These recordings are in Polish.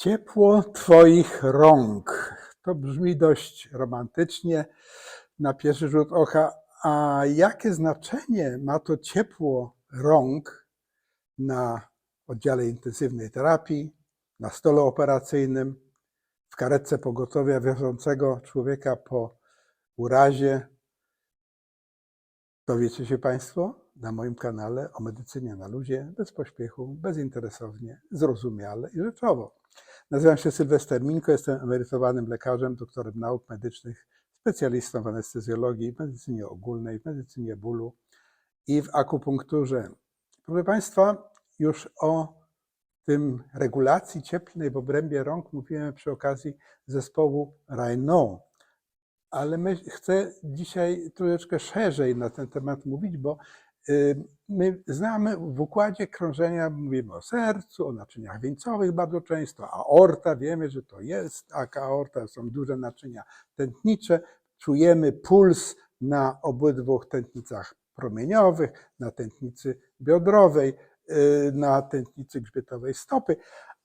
Ciepło Twoich rąk. To brzmi dość romantycznie na pierwszy rzut oka. A jakie znaczenie ma to ciepło rąk na oddziale intensywnej terapii, na stole operacyjnym, w karetce pogotowia wiozącego człowieka po urazie? Dowiecie się Państwo na moim kanale o medycynie na luzie, bez pośpiechu, bezinteresownie, zrozumiale i rzeczowo. Nazywam się Sylwester Minko, jestem emerytowanym lekarzem, doktorem nauk medycznych, specjalistą w anestezjologii, w medycynie ogólnej, w medycynie bólu i w akupunkturze. Proszę Państwa, już o tym regulacji cieplnej w obrębie rąk mówiłem przy okazji zespołu Raynaud, ale my, chcę dzisiaj troszeczkę szerzej na ten temat mówić, bo my znamy w układzie krążenia, mówimy o sercu, o naczyniach wieńcowych bardzo często, aorta, wiemy, że to jest taka aorta, są duże naczynia tętnicze, czujemy puls na obydwu tętnicach promieniowych, na tętnicy biodrowej, y, na tętnicy grzbietowej stopy,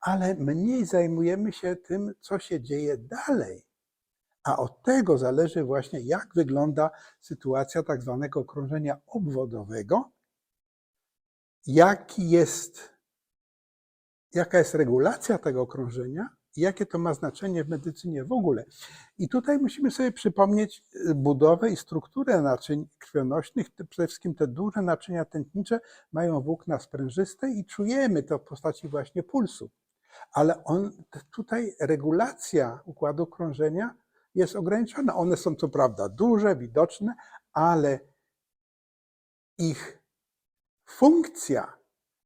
ale mniej zajmujemy się tym, co się dzieje dalej. A od tego zależy właśnie, jak wygląda sytuacja tak zwanego krążenia obwodowego, jaki jest, jaka jest regulacja tego krążenia i jakie to ma znaczenie w medycynie w ogóle. I tutaj musimy sobie przypomnieć y, budowę i strukturę naczyń krwionośnych. Przede wszystkim te duże naczynia tętnicze mają włókna sprężyste i czujemy to w postaci właśnie pulsu. Ale on, tutaj regulacja układu krążenia jest ograniczona. One są co prawda duże, widoczne, ale ich funkcja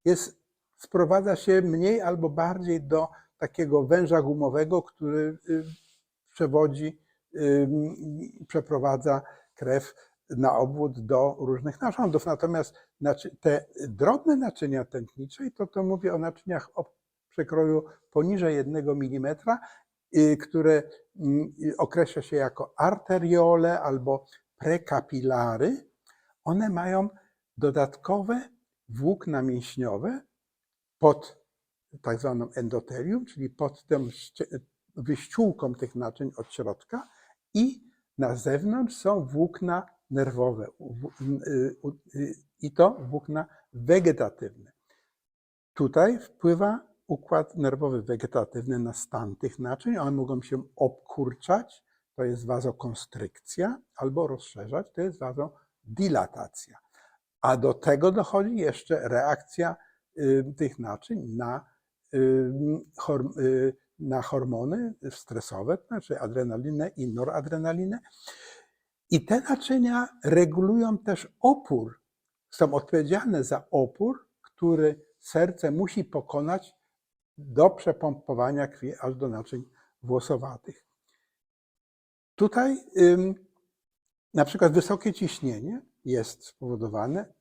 jest, sprowadza się mniej albo bardziej do takiego węża gumowego, który y, przewodzi, przeprowadza krew na obwód do różnych narządów. Natomiast te drobne naczynia tętnicze, i to, to mówię o naczyniach o przekroju poniżej 1 mm, y, które określa się jako arteriole albo prekapilary, one mają dodatkowe włókna mięśniowe pod tak zwaną endotelium, czyli pod tą wyściółką tych naczyń od środka i na zewnątrz są włókna nerwowe y, y, i to włókna wegetatywne. Tutaj wpływa układ nerwowy wegetatywny na stan tych naczyń. One mogą się obkurczać, to jest wazokonstrykcja, albo rozszerzać, to jest wazodilatacja. A do tego dochodzi jeszcze reakcja y, tych naczyń na, y, y, na hormony stresowe, to znaczy adrenalinę i noradrenalinę. I te naczynia regulują też opór, są odpowiedzialne za opór, który serce musi pokonać do przepompowania krwi aż do naczyń włosowatych. Tutaj na przykład wysokie ciśnienie jest spowodowane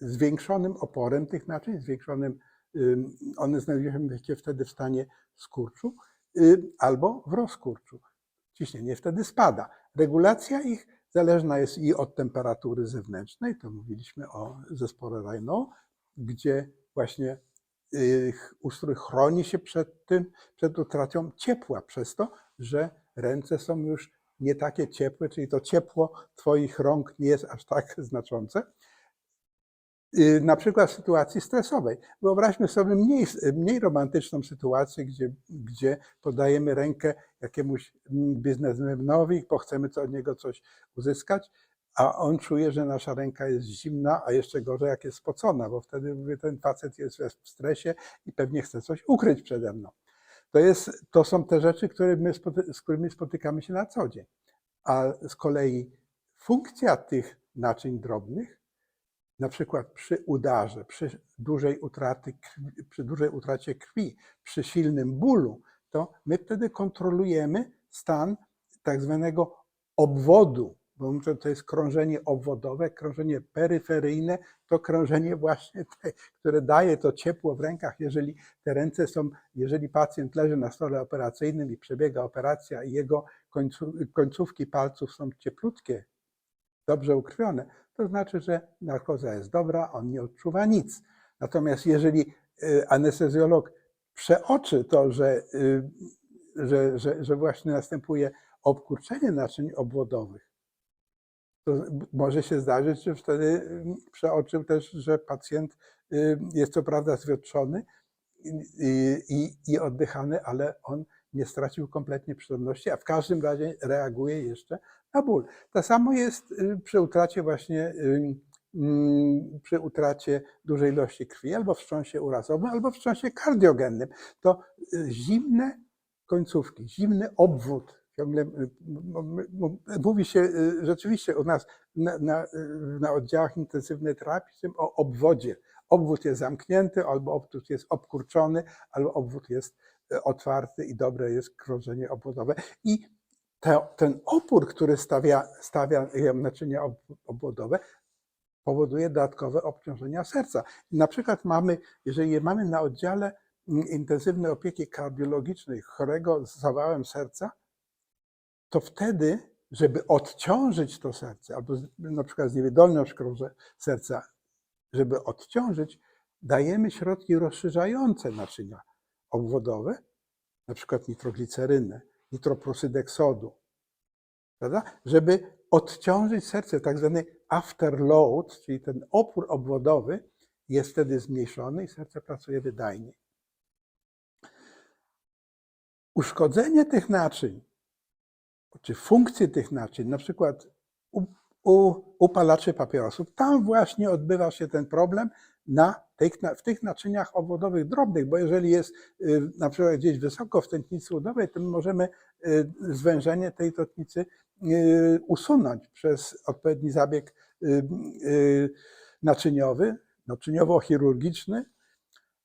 zwiększonym oporem tych naczyń, zwiększonym, ym, one znajdują się wtedy w stanie skurczu y, albo w rozkurczu. Ciśnienie wtedy spada. Regulacja ich zależna jest i od temperatury zewnętrznej, to mówiliśmy o zespole Raynaud, gdzie właśnie ustrój chroni się przed tym, przed utratą ciepła, przez to, że ręce są już nie takie ciepłe, czyli to ciepło Twoich rąk nie jest aż tak znaczące. Y, Na przykład w sytuacji stresowej. Wyobraźmy sobie mniej, mniej romantyczną sytuację, gdzie, gdzie podajemy rękę jakiemuś biznesmenowi, bo chcemy od niego coś uzyskać, a on czuje, że nasza ręka jest zimna, a jeszcze gorzej jak jest spocona, bo wtedy mówię, ten facet jest w stresie i pewnie chce coś ukryć przede mną. To, jest, to są te rzeczy, które my, z którymi spotykamy się na co dzień. A z kolei funkcja tych naczyń drobnych, na przykład przy udarze, przy dużej, utraty, przy dużej utracie krwi, przy silnym bólu, to my wtedy kontrolujemy stan tak zwanego obwodu, bo mówię, to jest krążenie obwodowe, krążenie peryferyjne, to krążenie właśnie te, które daje to ciepło w rękach, jeżeli te ręce są, jeżeli pacjent leży na stole operacyjnym i przebiega operacja i jego końcu, końcówki palców są cieplutkie, dobrze ukrwione, to znaczy, że narkoza jest dobra, on nie odczuwa nic. Natomiast jeżeli y, anestezjolog przeoczy to, że, y, że, że, że właśnie następuje obkurczenie naczyń obwodowych, to może się zdarzyć, że wtedy przeoczył też, że pacjent y, jest co prawda zwietrzony i, i, i oddychany, ale on nie stracił kompletnie przytomności, a w każdym razie reaguje jeszcze na ból. To samo jest y, przy utracie właśnie mm, przy utracie dużej ilości krwi, albo wstrząsie urazowym, albo wstrząsie kardiogennym. To y, zimne końcówki, zimny obwód. M- mówi się y, rzeczywiście u nas na, na, y, na oddziałach intensywnej terapii o obwodzie. Obwód jest zamknięty, albo obwód jest obkurczony, albo obwód jest y, otwarty i dobre jest krążenie obwodowe. I te, ten opór, który stawia, stawia naczynia ob- obwodowe, powoduje dodatkowe obciążenia serca. Na przykład mamy, jeżeli mamy na oddziale mm, intensywnej opieki kardiologicznej chorego z zawałem serca, to wtedy, żeby odciążyć to serce, albo na przykład z niewydolność serca, żeby odciążyć, dajemy środki rozszerzające naczynia obwodowe, na przykład nitroglicerynę, nitroprosydeksodu, prawda? żeby odciążyć serce, tak zwany afterload, czyli ten opór obwodowy jest wtedy zmniejszony i serce pracuje wydajniej. Uszkodzenie tych naczyń, czy funkcje tych naczyń, na przykład u, u upalaczy papierosów, tam właśnie odbywa się ten problem na tych, na, w tych naczyniach obwodowych drobnych, bo jeżeli jest y, na przykład gdzieś wysoko w tętnicy udowej, to my możemy y, zwężenie tej tętnicy y, usunąć przez odpowiedni zabieg y, y, naczyniowy, naczyniowo-chirurgiczny,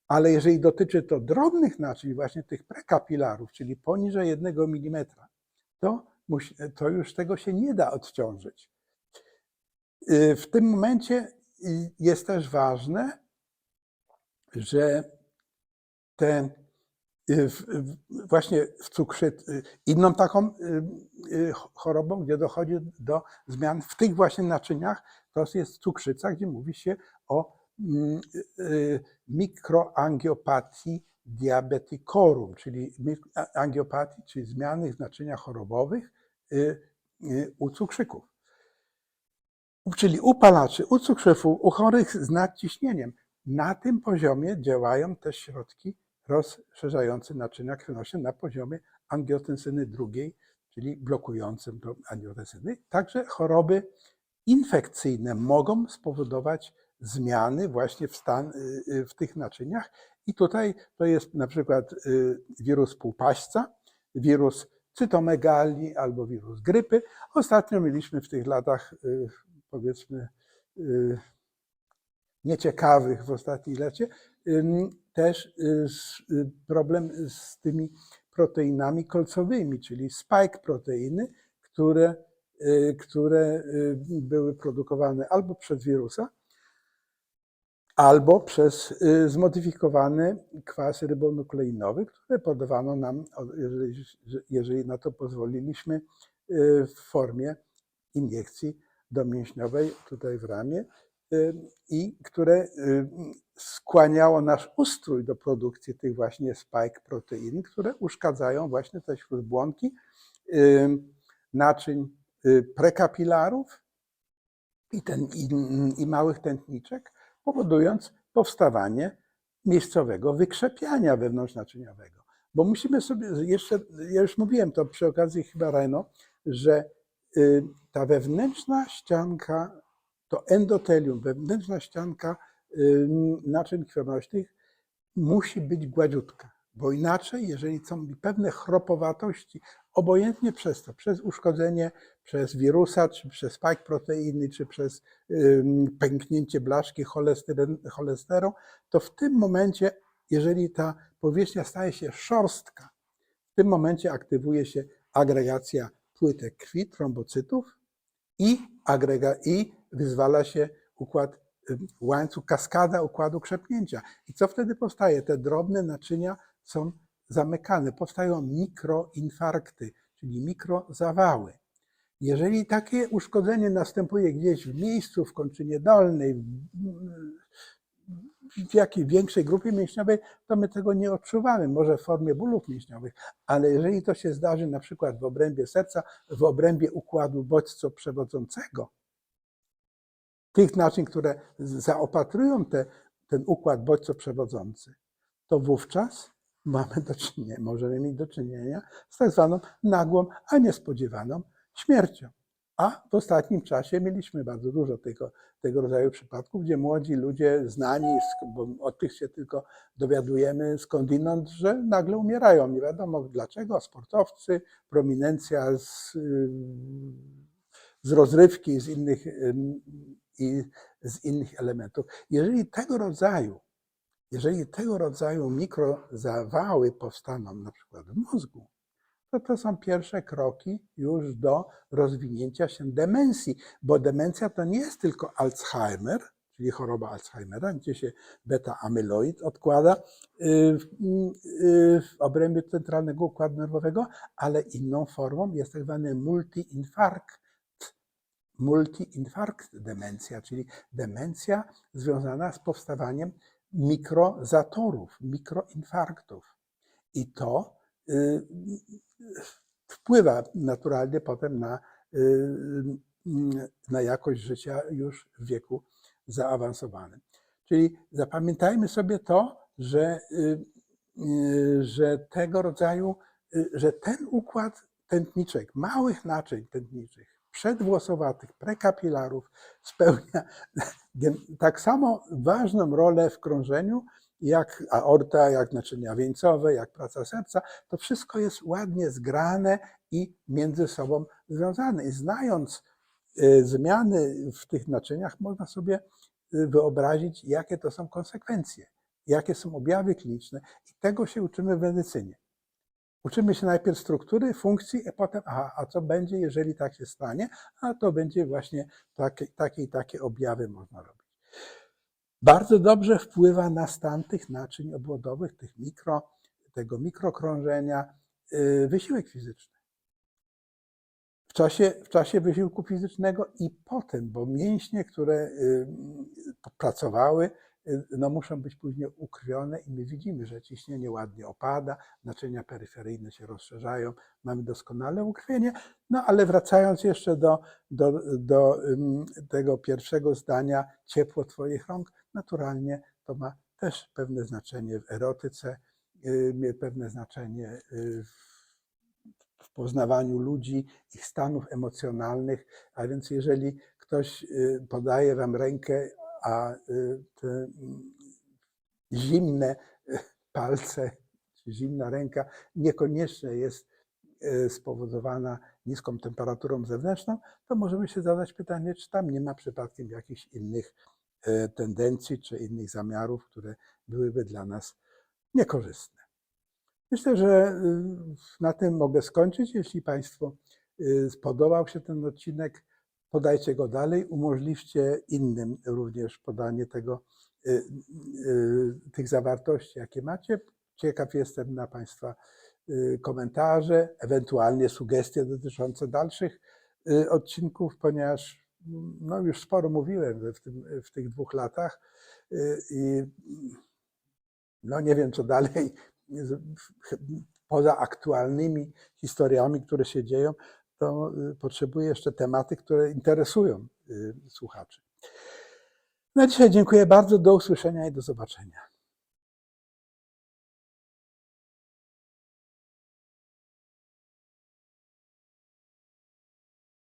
ale jeżeli dotyczy to drobnych naczyń, właśnie tych prekapilarów, czyli poniżej 1 mm, to, to już tego się nie da odciążyć. Y, W tym momencie y, jest też ważne, że te y, właśnie w cukrzycy, inną taką chorobą, gdzie dochodzi do zmian w tych właśnie naczyniach, to jest cukrzyca, gdzie mówi się o mm, mikroangiopatii diabeticorum, czyli angiopatii, czyli zmiany w naczyniach chorobowych u cukrzyków. Czyli u palaczy, u cukrzyków, u chorych z nadciśnieniem. Na tym poziomie działają też środki rozszerzające naczynia krwionośne na poziomie angiotensyny drugiej, czyli blokującym do angiotensyny. Także choroby infekcyjne mogą spowodować zmiany właśnie w, stan, y, y, w tych naczyniach. I tutaj to jest na przykład y, wirus półpaśca, wirus cytomegalii albo wirus grypy. Ostatnio mieliśmy w tych latach, y, powiedzmy, y, nieciekawych w ostatnim lecie, też y, problem z tymi proteinami kolcowymi, czyli spike proteiny, które, które były produkowane albo przez wirusa, albo przez y, zmodyfikowany kwas rybonukleinowy, które podawano nam, jeżeli, jeżeli na to pozwoliliśmy, y, w formie iniekcji domięśniowej tutaj w ramię y, i które skłaniało nasz ustrój do produkcji tych właśnie spike protein, które uszkadzają właśnie te śródbłonki naczyń prekapilarów i, ten, i, i małych tętniczek, powodując powstawanie miejscowego wykrzepiania wewnątrznaczyniowego. Bo musimy sobie jeszcze, ja już mówiłem to przy okazji chyba Reno, że y, ta wewnętrzna ścianka, to endotelium, wewnętrzna ścianka y, naczyń krwionośnych musi być gładziutka, bo inaczej, jeżeli są pewne chropowatości, obojętnie przez to, przez uszkodzenie, przez wirusa, czy przez spike proteiny, czy przez pęknięcie blaszki cholesterą, to w tym momencie, jeżeli ta powierzchnia staje się szorstka, w tym momencie aktywuje się agregacja płytek krwi, trombocytów i, agrega, i wyzwala się układ, łańcuch, kaskada układu krzepnięcia. I co wtedy powstaje? Te drobne naczynia są zamykane, powstają mikroinfarkty, czyli mikrozawały. Jeżeli takie uszkodzenie następuje gdzieś w miejscu, w kończynie dolnej, w- jakiejś większej grupie mięśniowej, to my tego nie odczuwamy, może w formie bólów mięśniowych, ale jeżeli to się zdarzy na przykład w obrębie serca, w obrębie układu bodźco-przewodzącego, tych naczyń, które zaopatrują te, ten układ bodźco-przewodzący, to wówczas mamy do czynienia, możemy mieć do czynienia z tak zwaną nagłą, a niespodziewaną śmiercią. A w ostatnim czasie mieliśmy bardzo dużo tego, tego rodzaju przypadków, gdzie młodzi ludzie znani, bo od tych się tylko dowiadujemy skądinąd, że nagle umierają. Nie wiadomo dlaczego, sportowcy, prominencja z, z rozrywki, z innych, i z innych elementów. Jeżeli tego rodzaju, jeżeli tego rodzaju mikrozawały powstaną na przykład w mózgu, to to są pierwsze kroki już do rozwinięcia się demencji, bo demencja to nie jest tylko Alzheimer, czyli choroba Alzheimera, gdzie się beta-amyloid odkłada y, y, w obrębie centralnego układu nerwowego, ale inną formą jest tak zwany multi-infarkt, multi-infarkt demencja, czyli demencja związana z powstawaniem mikrozatorów, mikroinfarktów. I to y, wpływa naturalnie potem na, y, na jakość życia już w wieku zaawansowanym. Czyli zapamiętajmy sobie to, że, y, że tego rodzaju, że ten układ tętniczek, małych naczyń tętniczych, przedwłosowatych, prekapilarów spełnia tak samo ważną rolę w krążeniu, jak aorta, jak naczynia wieńcowe, jak praca serca. To wszystko jest ładnie zgrane i między sobą związane. I znając y, zmiany w tych naczyniach, można sobie y, wyobrazić, jakie to są konsekwencje, jakie są objawy kliniczne. I tego się uczymy w medycynie. Uczymy się najpierw struktury, funkcji, a potem, aha, a co będzie, jeżeli tak się stanie? A to będzie właśnie takie, takie i takie objawy można robić. Bardzo dobrze wpływa na stan tych naczyń obwodowych, tych mikro, tego mikrokrążenia, yy, wysiłek fizyczny. W czasie, w czasie wysiłku fizycznego i potem, bo mięśnie, które yy, pracowały, no muszą być później ukrwione i my widzimy, że ciśnienie ładnie opada, naczynia peryferyjne się rozszerzają, mamy doskonale ukrwienie. No ale wracając jeszcze do, do, do tego pierwszego zdania, ciepło Twoich rąk, naturalnie to ma też pewne znaczenie w erotyce, y, pewne znaczenie y, w poznawaniu ludzi, ich stanów emocjonalnych, a więc jeżeli ktoś y, podaje Wam rękę, a y, te mm, zimne y, palce czy zimna ręka niekoniecznie jest y, spowodowana niską temperaturą zewnętrzną, to możemy się zadać pytanie, czy tam nie ma przypadkiem jakichś innych tendencji czy innych zamiarów, które byłyby dla nas niekorzystne. Myślę, że na tym mogę skończyć. Jeśli Państwu spodobał się ten odcinek, podajcie go dalej, umożliwcie innym również podanie tego, y, y, tych zawartości, jakie macie. Ciekaw jestem na Państwa y, komentarze, ewentualnie sugestie dotyczące dalszych odcinków, ponieważ no już sporo mówiłem w, tym, w tych dwóch latach i no nie wiem, co dalej. Poza aktualnymi historiami, które się dzieją, to y, potrzebuje jeszcze tematy, które interesują y, słuchaczy. Na dzisiaj dziękuję bardzo. Do usłyszenia i do zobaczenia.